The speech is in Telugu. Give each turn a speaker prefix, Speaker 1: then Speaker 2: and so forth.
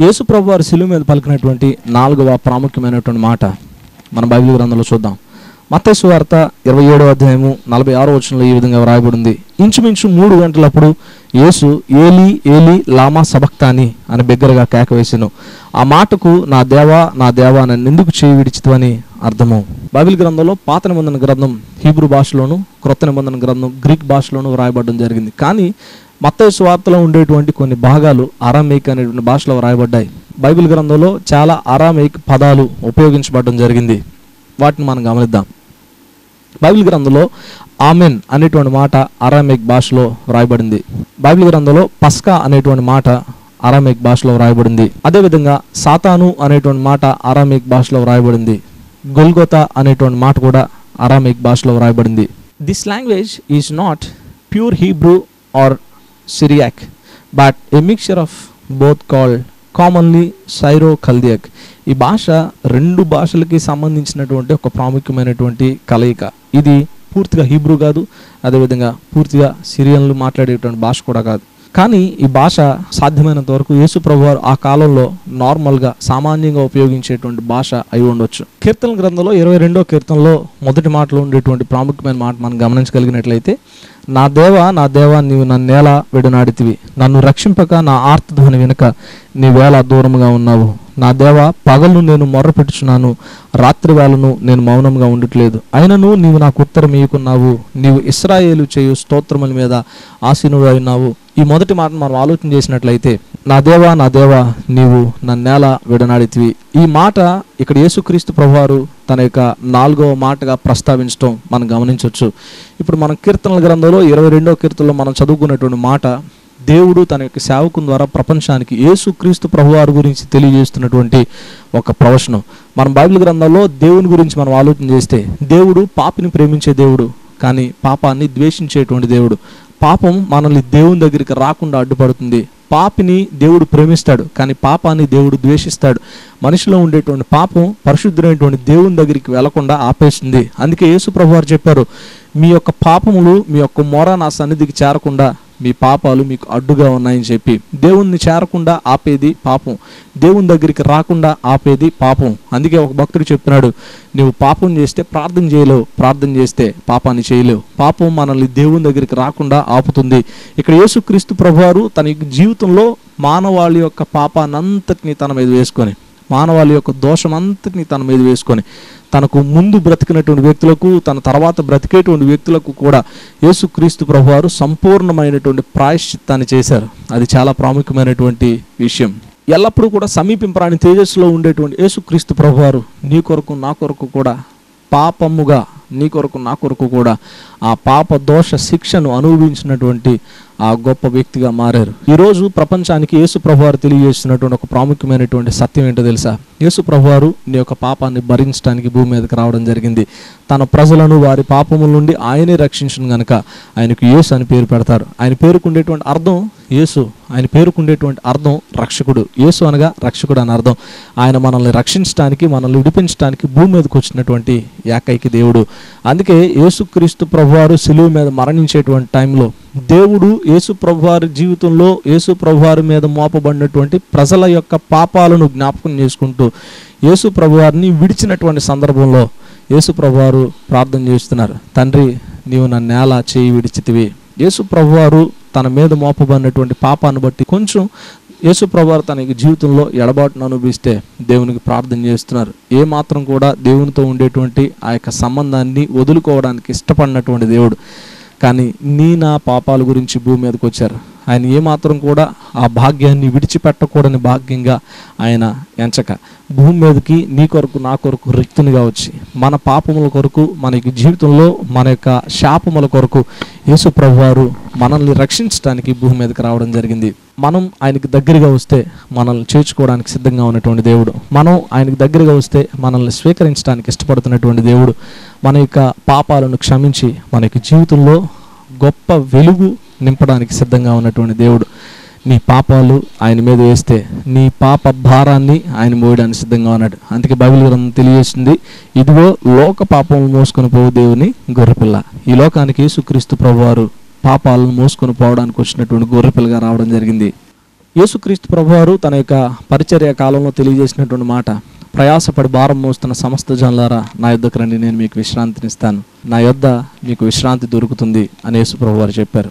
Speaker 1: యేసు ప్రభు శిలువు మీద పలికినటువంటి నాలుగవ ప్రాముఖ్యమైనటువంటి మాట మన బైబిల్ గ్రంథంలో చూద్దాం. మత్స్సు వార్త ఇరవై ఏడవ అధ్యాయము నలభై ఆరో వచనంలో ఈ విధంగా వ్రాయబడింది. ఇంచుమించు మూడు గంటలప్పుడు యేసు ఏలి ఏలి లామా సబక్తాని అని బిగ్గరగా కేక వేసాను. ఆ మాటకు నా దేవా నా దేవా నన్ను ఎందుకు చేయి విడిచితవని అర్థము. బైబిల్ గ్రంథంలో పాత నిబంధన గ్రంథం హీబ్రూ భాషలోను క్రొత్త నిబంధన గ్రంథం గ్రీక్ భాషలోను వ్రాయబడడం జరిగింది. కానీ మత్తయి స్వార్తలో ఉండేటువంటి కొన్ని భాగాలు అరామేక్ అనేటువంటి భాషలో వ్రాయబడ్డాయి. బైబిల్ గ్రంథంలో చాలా అరామేక్ పదాలు ఉపయోగించబడడం జరిగింది. వాటిని మనం గమనిద్దాం. బైబిల్ గ్రంథంలో ఆమెన్ అనేటువంటి మాట అరామేక్ భాషలో వ్రాయబడింది. బైబిల్ గ్రంథంలో పస్కా అనేటువంటి మాట అరామేక్ భాషలో వ్రాయబడింది. అదేవిధంగా సాతాను అనేటువంటి మాట అరామేక్ భాషలో వ్రాయబడింది. గొల్గొతా అనేటువంటి మాట కూడా అరామేక్ భాషలో వ్రాయబడింది. This language is not pure Hebrew or Syriac but a mixture of both called commonly Syro Chaldaic ఈ భాష రెండు భాషలకి సంబంధించినటువంటి ఒక ప్రాముఖ్యమైనటువంటి కలయిక. ఇది పూర్తిగా హీబ్రూ కాదు అదేవిధంగా పూర్తిగా సిరియన్లు మాట్లాడేటువంటి భాష కూడా కాదు. కానీ ఈ భాష సాధ్యమైనంత వరకు యేసు ప్రభు వారు ఆ కాలంలో నార్మల్గా సామాన్యంగా ఉపయోగించేటువంటి భాష అయి ఉండొచ్చు. కీర్తన గ్రంథంలో ఇరవై రెండో కీర్తనలో మొదటి మాటలో ఉండేటువంటి ప్రాముఖ్యమైన మాట మనం గమనించగలిగినట్లయితే నా దేవ నా దేవ నీవు నన్నేల విడనాడితివి. నన్ను రక్షింపక నా ఆర్తధ్వని వెనుక నీవేళ దూరముగా ఉన్నావు. నా దేవ పగలు నేను మొర్రపెట్టుచున్నాను. రాత్రి వేళను నేను మౌనంగా ఉండట్లేదు. అయినను నీవు నాకు ఉత్తరం ఇయ్యకున్నావు నీవు ఇస్రాయేలు చేయు స్తోత్రముల మీద ఆసీనుడు ఉన్నావు. ఈ మొదటి మాట మనం ఆలోచన చేసినట్లయితే నా దేవా నా దేవా నీవు నన్నేల విడనాడితివి? ఈ మాట ఇక్కడ యేసుక్రీస్తు ప్రభువారు తన యొక్క నాలుగవ మాటగా ప్రస్తావించడం మనం గమనించవచ్చు. ఇప్పుడు మనం కీర్తనల గ్రంథంలో ఇరవై రెండవ కీర్తనలో మనం చదువుకున్నటువంటి మాట దేవుడు తన యొక్క సేవకుని ద్వారా ప్రపంచానికి యేసుక్రీస్తు ప్రభువారి గురించి తెలియజేస్తున్నటువంటి ఒక ప్రవచనం. మన బైబిల్ గ్రంథంలో దేవుని గురించి మనం ఆలోచన చేస్తే దేవుడు పాపిని ప్రేమించే దేవుడు కానీ పాపాన్ని ద్వేషించేటువంటి దేవుడు. పాపం మనల్ని దేవుని దగ్గరికి రాకుండా అడ్డుపడుతుంది. పాపిని దేవుడు ప్రేమిస్తాడు కానీ పాపాన్ని దేవుడు ద్వేషిస్తాడు. మనిషిలో ఉండేటువంటి పాపం పరిశుద్ధమైనటువంటి దేవుని దగ్గరికి వెళ్ళకుండా ఆపేస్తుంది. అందుకే యేసు ప్రభు వారు చెప్పారు మీ యొక్క పాపములు మీ యొక్క మొర నా సన్నిధికి చేరకుండా మీ పాపాలు మీకు అడ్డుగా ఉన్నాయని చెప్పి. దేవుణ్ణి చేరకుండా ఆపేది పాపం. దేవుని దగ్గరికి రాకుండా ఆపేది పాపం. అందుకే ఒక భక్తుడు చెప్తున్నాడు నువ్వు పాపం చేస్తే ప్రార్థన చేయలేవు ప్రార్థన చేస్తే పాపాన్ని చేయలేవు. పాపం మనల్ని దేవుని దగ్గరికి రాకుండా ఆపుతుంది. ఇక్కడ యేసుక్రీస్తు ప్రభువారు తన జీవితంలో మానవాళి యొక్క పాపానంతటిని తన మీద వేసుకొని మానవాళి యొక్క దోషమంతటిని తన మీద వేసుకొని తనకు ముందు బ్రతికినటువంటి వ్యక్తులకు తన తర్వాత బ్రతికేటువంటి వ్యక్తులకు కూడా యేసుక్రీస్తు ప్రభువారు సంపూర్ణమైనటువంటి ప్రాయశ్చిత్తాన్ని చేశారు. అది చాలా ప్రాముఖ్యమైనటువంటి విషయం. ఎల్లప్పుడూ కూడా సమీపింపరాని తేజస్సులో ఉండేటువంటి యేసుక్రీస్తు ప్రభువారు నీ కొరకు నా కొరకు కూడా పాపముగా నీ కొరకు నా కొరకు కూడా ఆ పాప దోష శిక్షను అనుభవించినటువంటి ఆ గొప్ప వ్యక్తిగా మారారు. ఈరోజు ప్రపంచానికి యేసు ప్రభువారు తెలియజేస్తున్నటువంటి ఒక ప్రాముఖ్యమైనటువంటి సత్యం ఏంటో తెలుసా? యేసు ప్రభువారు నీ యొక్క పాపాన్ని భరించడానికి భూమి మీదకి రావడం జరిగింది. తన ప్రజలను వారి పాపముల నుండి ఆయనే రక్షించను గనక ఆయనకు యేసు అని పేరు పెడతారు. ఆయన పేరుకుండేటువంటి అర్థం యేసు ఆయన పేరుకుండేటువంటి అర్థం రక్షకుడు. యేసు అనగా రక్షకుడు అని అర్థం. ఆయన మనల్ని రక్షించడానికి మనల్ని విడిపించడానికి భూమి మీదకి వచ్చినటువంటి ఏకైక దేవుడు. అందుకే యేసుక్రీస్తు ప్రభువారు సిలువు మీద మరణించేటువంటి టైంలో దేవుడు యేసు ప్రభువారి జీవితంలో యేసు ప్రభువారి మీద మోపబడినటువంటి ప్రజల యొక్క పాపాలను జ్ఞాపకం చేసుకుంటూ యేసు ప్రభువారిని విడిచినటువంటి సందర్భంలో యేసు ప్రభువారు ప్రార్థన చేస్తున్నారు. తండ్రి నీవు నా నేల చేయి విడిచితివి? యేసు ప్రభువారు తన మీద మోపబడినటువంటి పాపాన్ని బట్టి కొంచెం యేసు ప్రభువారు తన జీవితంలో ఎడబాటును అనుభవిస్తే దేవునికి ప్రార్థన చేస్తున్నారు. ఏ మాత్రం కూడా దేవునితో ఉండేటువంటి ఆ యొక్క సంబంధాన్ని వదులుకోవడానికి ఇష్టపడినటువంటి దేవుడు కానీ నీ నా పాపాల గురించి భూమి మీదకి వచ్చారు. ఆయన ఏమాత్రం కూడా ఆ భాగ్యాన్ని విడిచిపెట్టకూడని భాగ్యంగా ఆయన ఎంచక. భూమి మీదకి నీ కొరకు నా కొరకు రిక్తునిగా వచ్చి మన పాపముల కొరకు మన జీవితంలో మన యొక్క శాపముల కొరకు యేసు ప్రభువారు మనల్ని రక్షించడానికి భూమి మీదకి రావడం జరిగింది. మనం ఆయనకి దగ్గరగా వస్తే మనల్ని చేర్చుకోవడానికి సిద్ధంగా ఉన్నటువంటి దేవుడు. మనం ఆయనకి దగ్గరగా వస్తే మనల్ని స్వీకరించడానికి ఇష్టపడుతున్నటువంటి దేవుడు. మన యొక్క పాపాలను క్షమించి మన యొక్క జీవితంలో గొప్ప వెలుగు నింపడానికి సిద్ధంగా ఉన్నటువంటి దేవుడు. నీ పాపాలు ఆయన మీద వేస్తే నీ పాప భారాన్ని ఆయన మోయడానికి సిద్ధంగా ఉన్నాడు. అందుకే బైబిల్ గ్రంథం తెలియజేసింది ఇదిగో లోక పాపం మోసుకొని పోవు దేవుని గొర్రెపిల్ల. ఈ లోకానికి యేసుక్రీస్తు ప్రభువారు పాపాలను మోసుకొని పోవడానికి వచ్చినటువంటి గొర్రెపిల్లగా రావడం జరిగింది. యేసుక్రీస్తు ప్రభువారు తన యొక్క పరిచర్య కాలంలో తెలియజేసినటువంటి మాట ప్రయాసపడి భారం మోస్తున్న సమస్త జనులారా నా యొద్దకు రండి నేను మీకు విశ్రాంతినిస్తాను. నా యొద్ద మీకు విశ్రాంతి దొరుకుతుంది అని యేసు ప్రభువారు చెప్పారు.